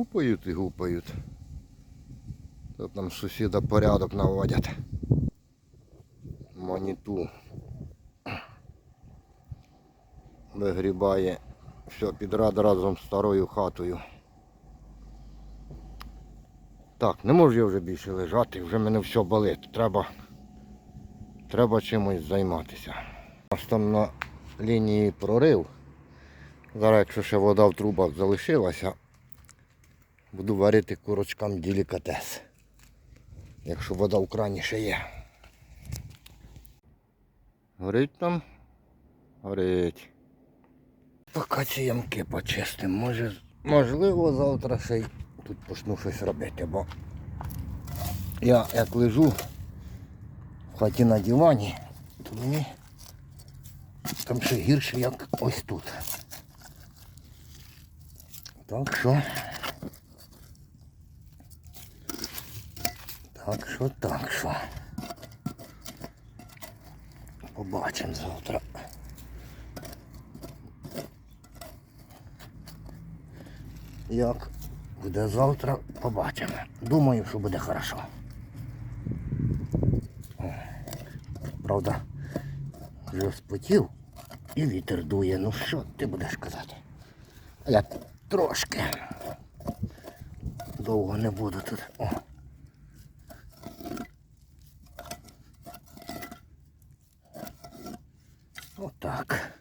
гупають і гупають. Тут нам сусіда порядок наводять. Маніту. Вигрібає все підряд разом з старою хатою. Так, не можу я вже більше лежати, вже мене все болить. Треба, треба чимось займатися. У нас там на лінії прорив. Зараз, якщо ще вода в трубах залишилася, буду варити курочкам делікатес. Якщо вода в крані ще є. Горить там? Горить. Поки ці ямки почистимо. Може, можливо, завтра ще й тут почну щось робити, бо я як лежу в хаті на дивані, то мені там ще гірше, як ось тут. Так що. Так що, так що. Побачимо завтра. Як буде завтра, побачимо. Думаю, що буде хорошо. Правда, вже спотів і вітер дує. Ну що ти будеш казати? Я трошки довго не буду тут. О. Отак.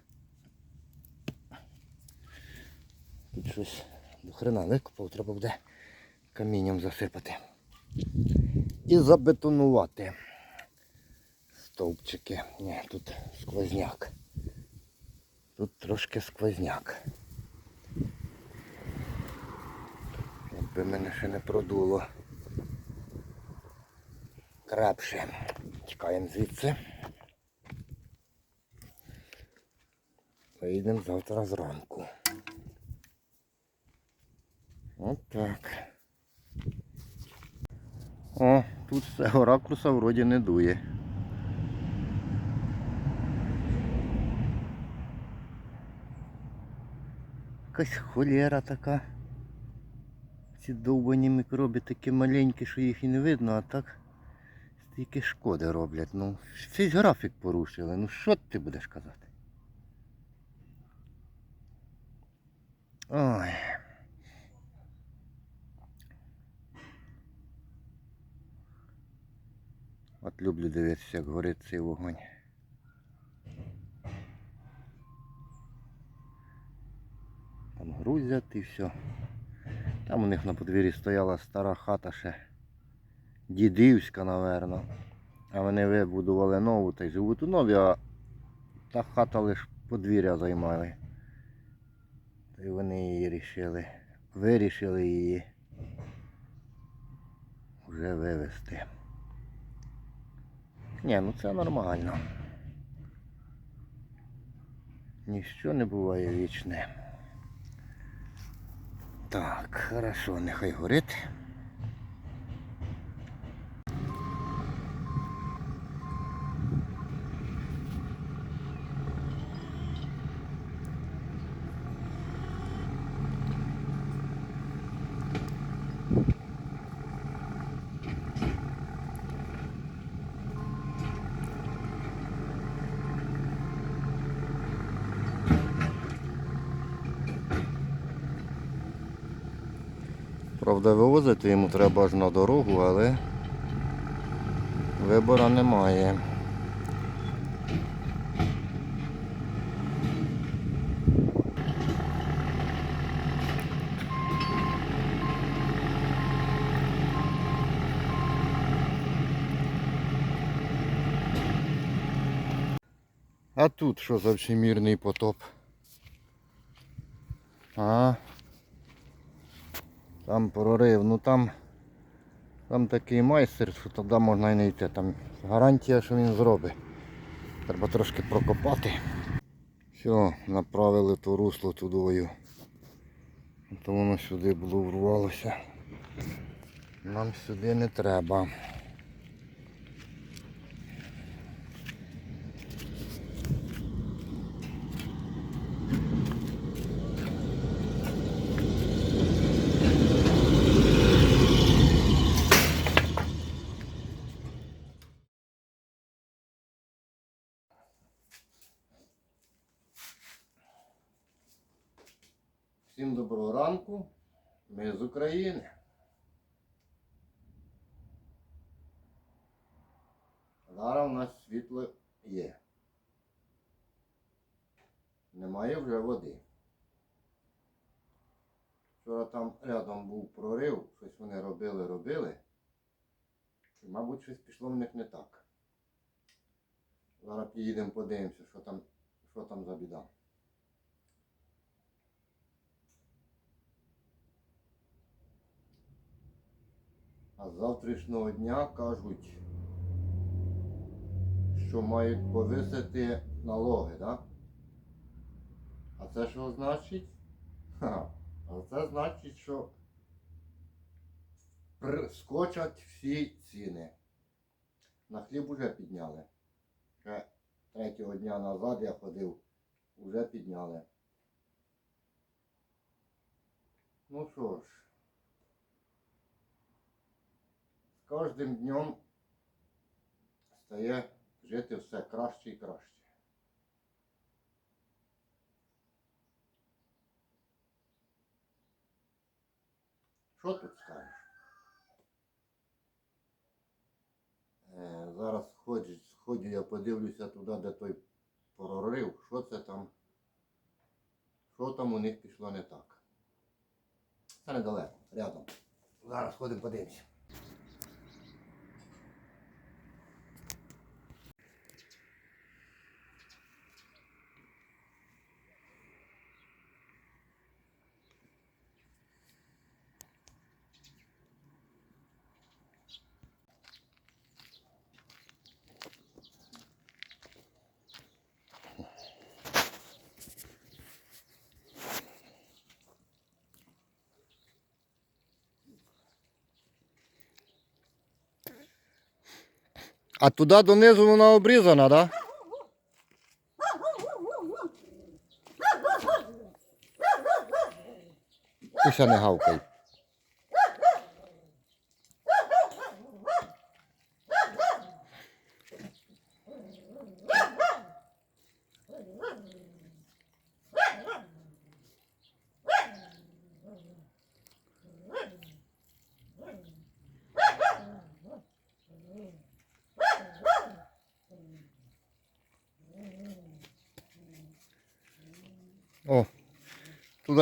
Тут щось до хрена викопав, треба буде камінням засипати. І забетонувати стовпчики. Ні, тут сквозняк. Тут трошки сквозняк. Якби мене ще не продуло. Крепше. Тікаємо звідси. Поїдемо завтра зранку. От так. О, тут з цього ракурса вроді не дує. Якась холєра така. Ці довбані мікроби такі маленькі, що їх і не видно, а так стільки шкоди роблять. Ну, весь графік порушили. Ну що ти будеш казати? Ой. От люблю дивитися, як горить цей вогонь. Там грузять і все. Там у них на подвір'ї стояла стара хата ще дідівська, напевно. А вони вибудували нову та й живуть у нові, а та хата лише подвір'я займали. Й вони її рішили. Вирішили її вже вивезти. Ні, ну це нормально. Ніщо не буває вічне. Так, хорошо, нехай горить. Правда, вивозити йому треба аж на дорогу, але вибора немає. А тут що за всемірний потоп? А, там прорив, ну там там такий майстер, що туди можна і не йти. Там гарантія, що він зробить. Треба трошки прокопати. Все, направили ту русло тудою. То воно сюди було врвалося. Нам сюди не треба. Всім доброго ранку. Ми з України. Зараз у нас світло є. Немає вже води. Вчора там рядом був прорив, щось вони робили, робили. І, мабуть, щось пішло в них не так. Зараз поїдемо подивимося, що там, що там за біда. А з завтрашнього дня кажуть, що мають повисити налоги, так? А це що значить? А це значить, що скочать всі ціни. На хліб уже підняли. Ще третього дня назад я ходив, вже підняли. Ну що ж, з кожним днем стає жити все краще і краще. Що тут скажеш? Е, зараз сходжу, сходжу, я подивлюся туди, де той прорив, що це там, що там у них пішло не так. Це недалеко, рядом. Зараз ходимо подивимося. А туди донизу вона обрізана, так? Да? Ти не гавкай.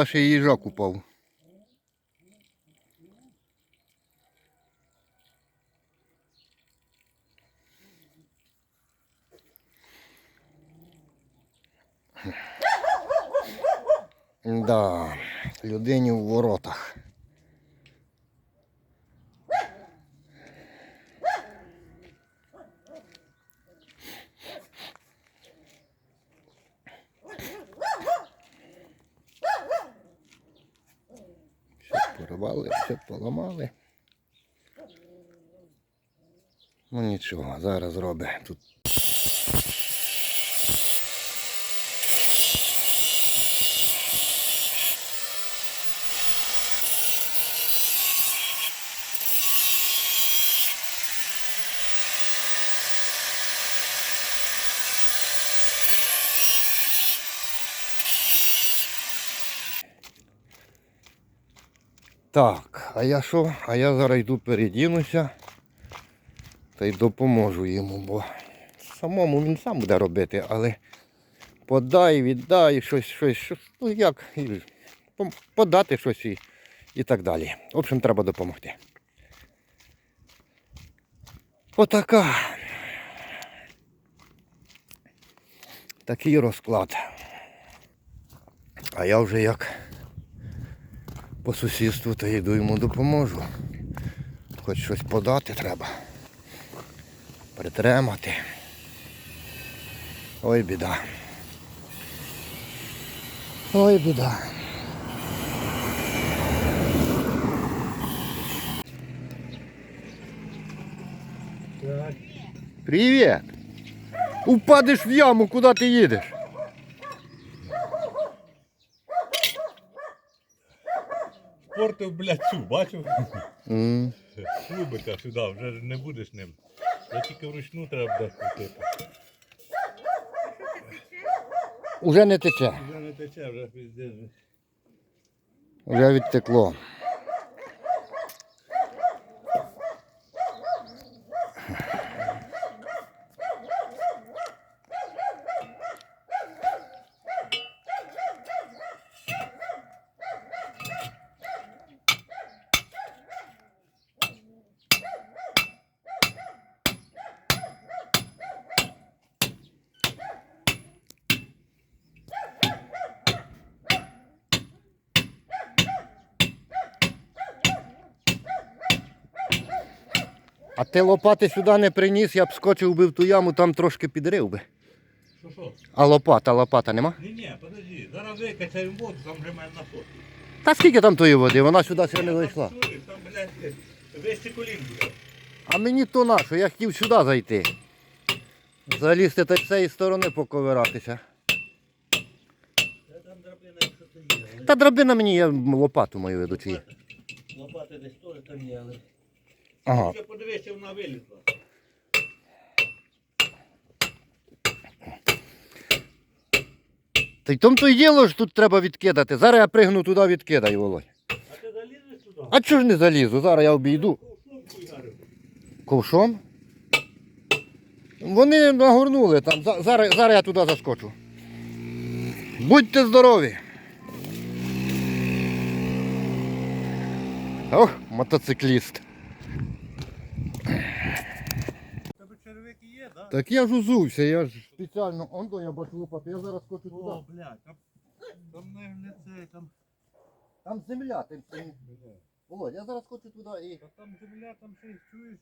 Туди й їжак упав. Да, людині в воротах. Зараз робить тут. Так, а я що? А я зараз йду передінуся та й допоможу йому, бо самому він сам буде робити, але подай, віддай, щось, щось, щось ну як, подати щось і, і так далі. В общем, треба допомогти. Отака. Такий розклад. А я вже як по сусідству та йду йому допоможу. Хоч щось подати треба. Притримати. Ой біда. Ой біда. Привіт! Упадеш в яму, куди ти їдеш? Портив, блядь, цю, бачив? Клубика сюди, вже не будеш ним. Я тільки вручну треба буде крутити. Уже не тече. Вже не тече, вже піздець. Вже відтекло. А ти лопати сюди не приніс, я б скочив би в ту яму, там трошки підрив би. Що що? А лопата, лопата нема? Ні, ні, подожди, зараз викачаємо воду, там вже мене на фото. Та скільки там тої води? Вона сюди ще не зайшла. Там, блядь, вище колін буде. А мені то на що, я хотів сюди зайти. Залізти та з цієї сторони поковиратися. Та Там драбина, якщо то є. але Та драбина мені я лопату мою веду чи є. Лопати десь теж там є, але... Ага. Ще подивися, вона вилізла. Та й тому то й діло ж тут треба відкидати. Зараз я пригну туди відкидаю, Володь. А ти залізеш туди? А чого ж не залізу? Зараз я обійду. Ковшом? Вони нагорнули там. Зараз, зараз я туди заскочу. Будьте здорові. Ох, мотоцикліст. Тебе червики є, да? Так я ж узувся, я ж спеціально. Он до я бачу лопати, я зараз туди. О, блядь, там, там не, не це, там... Там земля, ти ти- Блядь. Володь, я зараз хочу туди і. Та там земля, там ще й чуєш,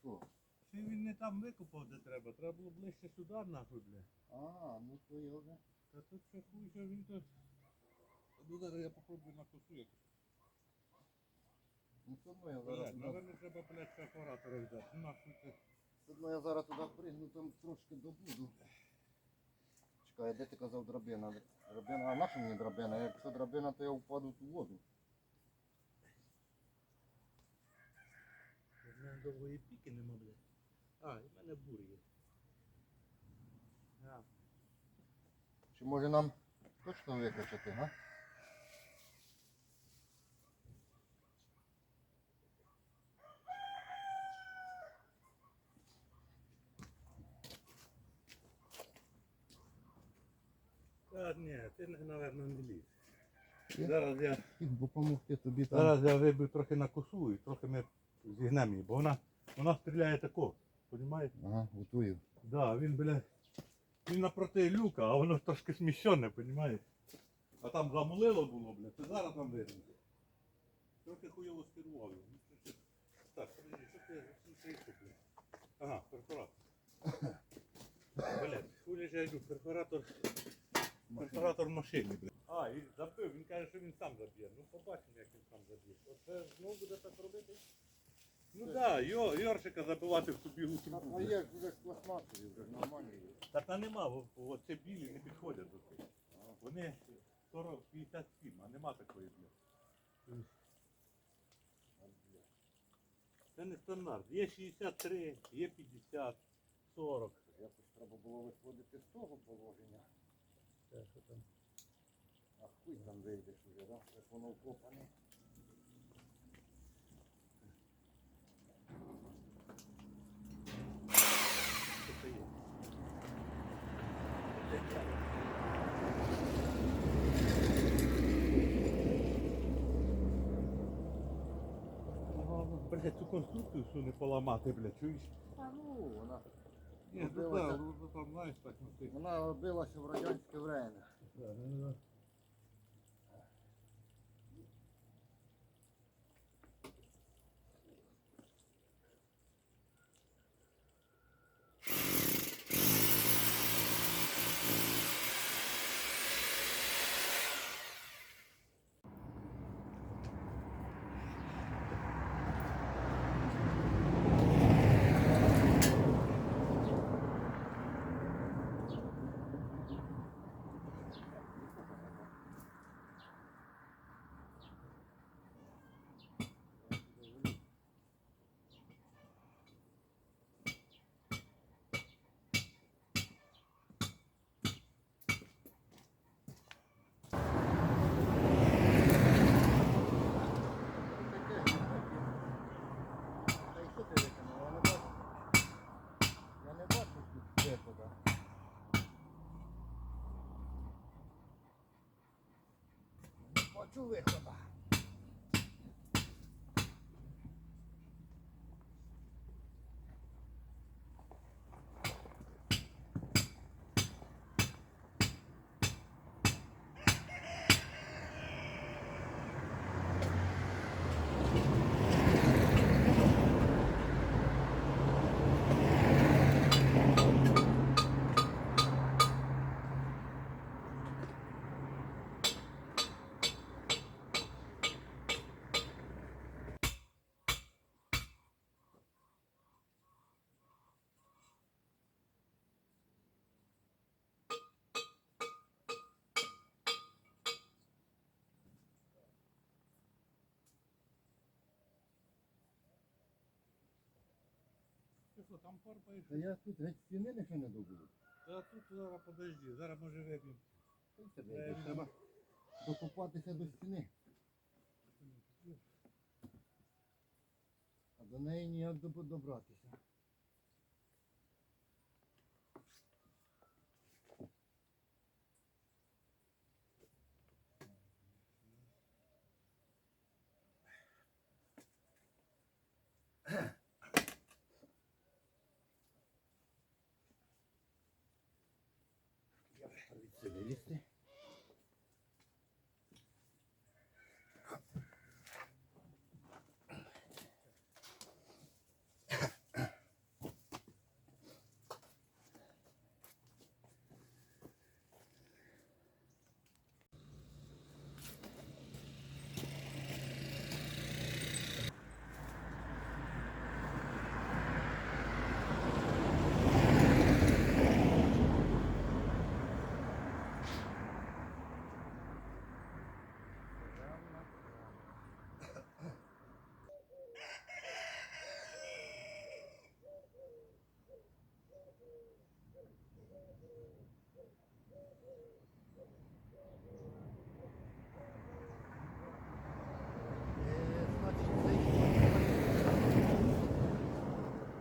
Що? ще він не там викопав, де треба. Треба було ближче сюди, нахуй, бля. А, ну то я вже. Та тут ще хуй, що він то... Ну, зараз я попробую на косу якось. Ну то ну я зараз. Блядь, туди- наверное, треба, блядь, перфоратора взяти. Нахуй ти. Ну я зараз туди пригну, там трошки добуду. Чекай, де ти казав драбина? Драбина, а наша мені драбина? Якщо драбина, то я впаду в воду. В мене довгої піки нема, блядь. А, і в мене бур є. А, Чи може нам точно викачати, га? Та ні, ти, напевно, не ліз. Зараз я, Допомогти тобі там. зараз я вибив трохи на косу і трохи ми зігнемо її, бо вона, вона стріляє тако, розумієш? Ага, готую. Да, він, бля, він напроти люка, а воно трошки сміщене, розумієш? А там замулило було, бля, це зараз там видно. Трохи хуйово скерував. його. Ну, Так, подожди, що ти що бля? Ага, перфоратор. Блядь, хуй ж я йду, перфоратор, перфоратор в машині, бля. А, і забив, він каже, що він сам заб'є. Ну побачимо, як він сам заб'є. Оце знову буде так робити? Ну так, да, йо, Йоршика забивати в собі у трубу. А є вже пластмасові, вже нормальні. є. Та та нема, бо- бо це білі не підходять до цих. Вони 40, 57, а нема такої, блядь. Це не стандарт. Є 63, є 50, 40. Якось треба було виходити з того положення. Що там? А хуй там вийдеш уже, да? Як воно вкопане. Що? Блять, цю конструкцію всю не поламати, блядь, чуєш? А ну, вона, Ні, ну да, ну там, знаєш, так, ну ти. вона робилася в радянське время. Да, ну, да. Бачу вихода. Ти що, там порпаєш? Та я тут геть стіни ніхто не добуду. Та тут зараз подожди, зараз може виб'ємо. Е, Треба докопатися до стіни. А до неї ніяк доб- добратися. Це вилізти.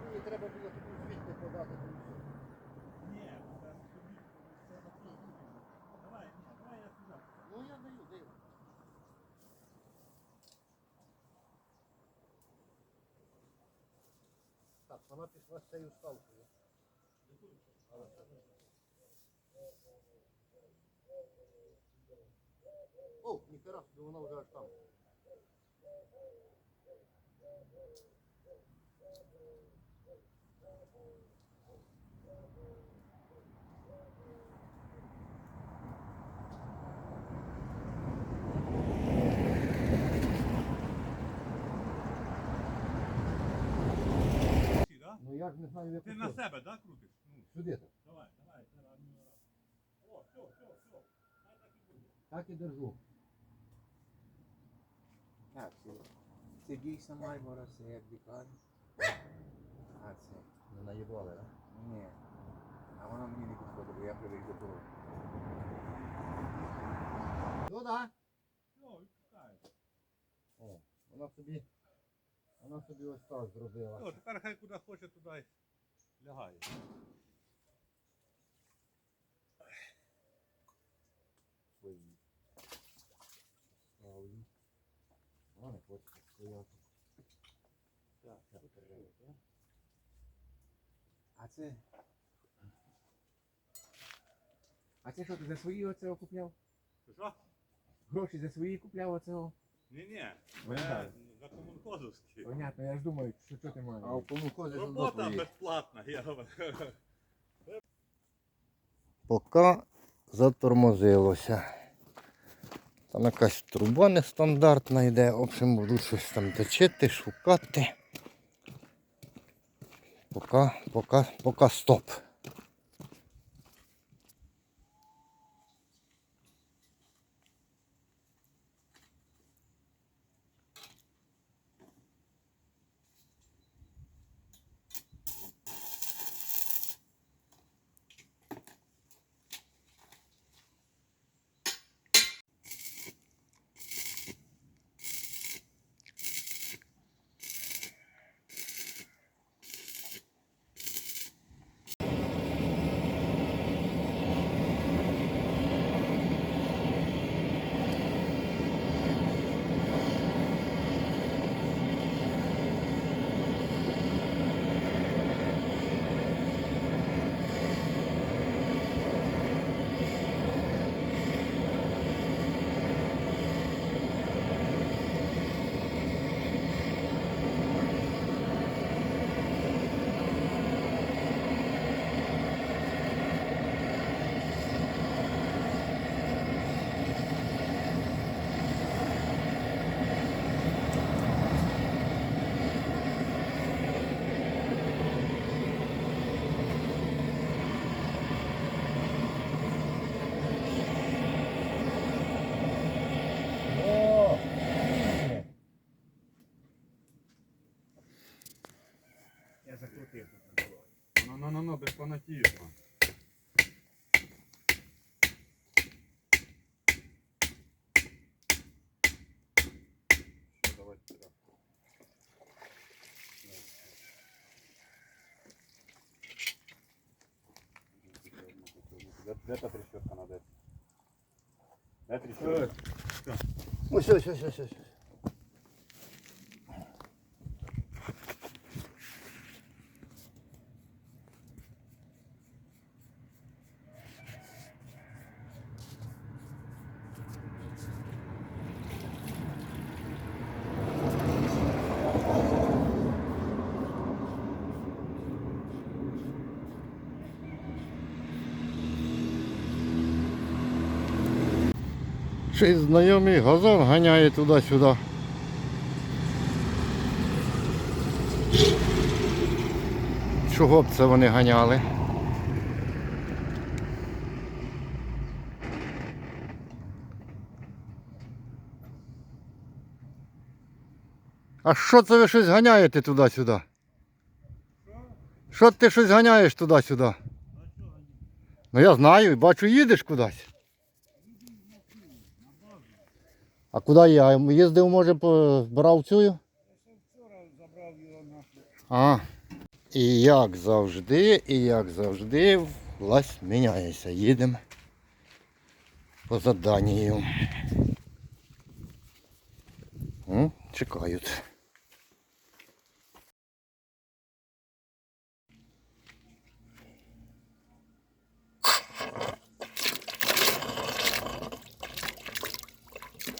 Мені треба було таку звідти подати. Ні, це собі, це на той Давай, ні, давай я сюди. Ну я даю, даю. Так, вона пішла з цією ставкою. О, ніхера вона вже аж там. Да? Ну я ж не знаю, як Ти на себе, да, крутиш? Ну, Сюди так. давай, давай, зараз. ну. О, все, все, все. Хай так і буде. Так і держу. Так, це, це дійсно Мальборо, це як дікар. А це. Не наїбали, так? Ні. А воно мені не підходить, бо я привик до того. Ну да. Все, відпускай. О, вона собі, вона собі ось так зробила. Все, тепер хай куди хоче, туди й лягає. свої. Ставлю. Вона не хоче стояти. Так, так. А це. А це що ти за свої оцього купляв? Що? Гроші за свої купляв оцього? Ні-ні, так. за. Понятно, я ж думаю, що, що ти маєш. А в комунхозі Робота безплатна, я говорю. Поки затормозилося. Там якась труба нестандартна йде, в общем, будуть щось там точити, шукати. Поки, поки, поки стоп. Тихо. Ну, ну, ну, ну, без фанатізму. Все, давай сюди. Де, де та трещотка на де? Де трещотка? Ось, ось, ось, ось, ось. Щось знайомий газон ганяє туди-сюди. Чого б це вони ганяли? А що це ви щось ганяєте туди-сюди? Що ти щось ганяєш туди-сюди? Ну я знаю, бачу, їдеш кудись. А куди я? Їздив, може, по Бравцю? Вчора забрав його на А. І як завжди, і як завжди, власть міняється. Їдемо по заданню. Чекають.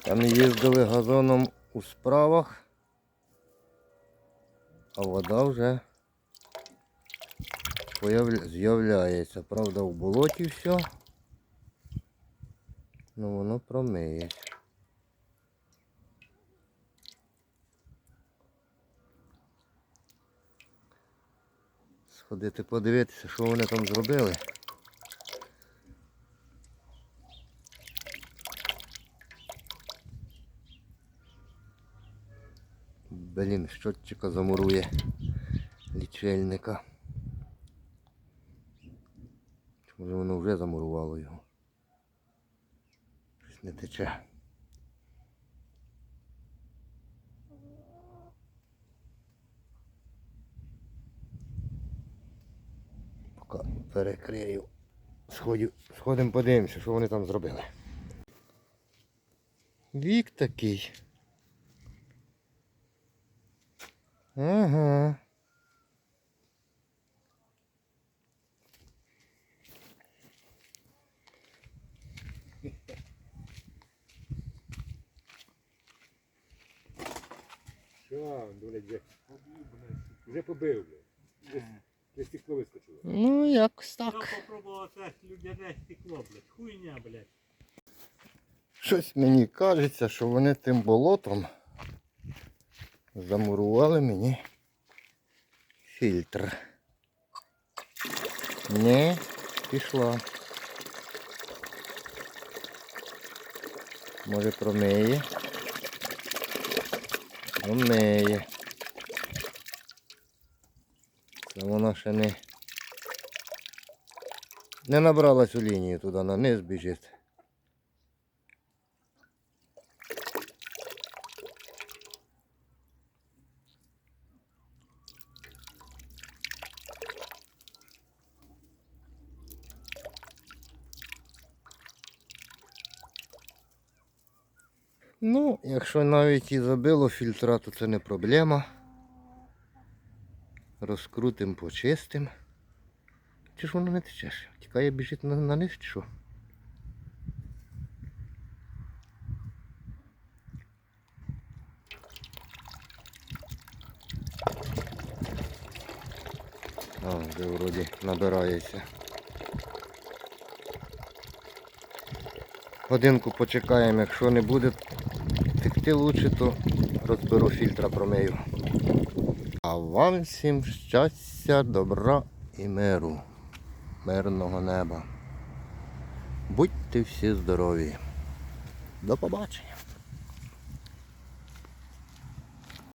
Там їздили газоном у справах, а вода вже з'являється. Правда, в болоті все. Ну воно промиє. Сходити подивитися, що вони там зробили. Блін, щотчика замурує лічильника. Може воно вже замурувало його. Щось не тече. Поки перекрию. Сходю, сходимо подивимося, що вони там зробили. Вік такий. Ага. Що, блядь, вже, вже побив, блядь. Вже, вже стекло вискочило. Ну, якось Я попробував це людяне стекло, блядь. Хуйня, блядь. Щось мені кажеться, що вони тим болотом замурували мені фільтр. Не пішла. Може промиє. Промиє. Це вона ще не, не набрала цю лінію туди, на низ біжить. Ну, якщо навіть і забило фільтра, то це не проблема. Розкрутим, почистим. Чи ж воно не течеш? Тікає біжить на, на низ чи що? А, вже вроді набирається. Годинку почекаємо, якщо не буде текти лучше, то розберу фільтра промию. А вам всім щастя, добра і миру, мирного неба. Будьте всі здорові. До побачення.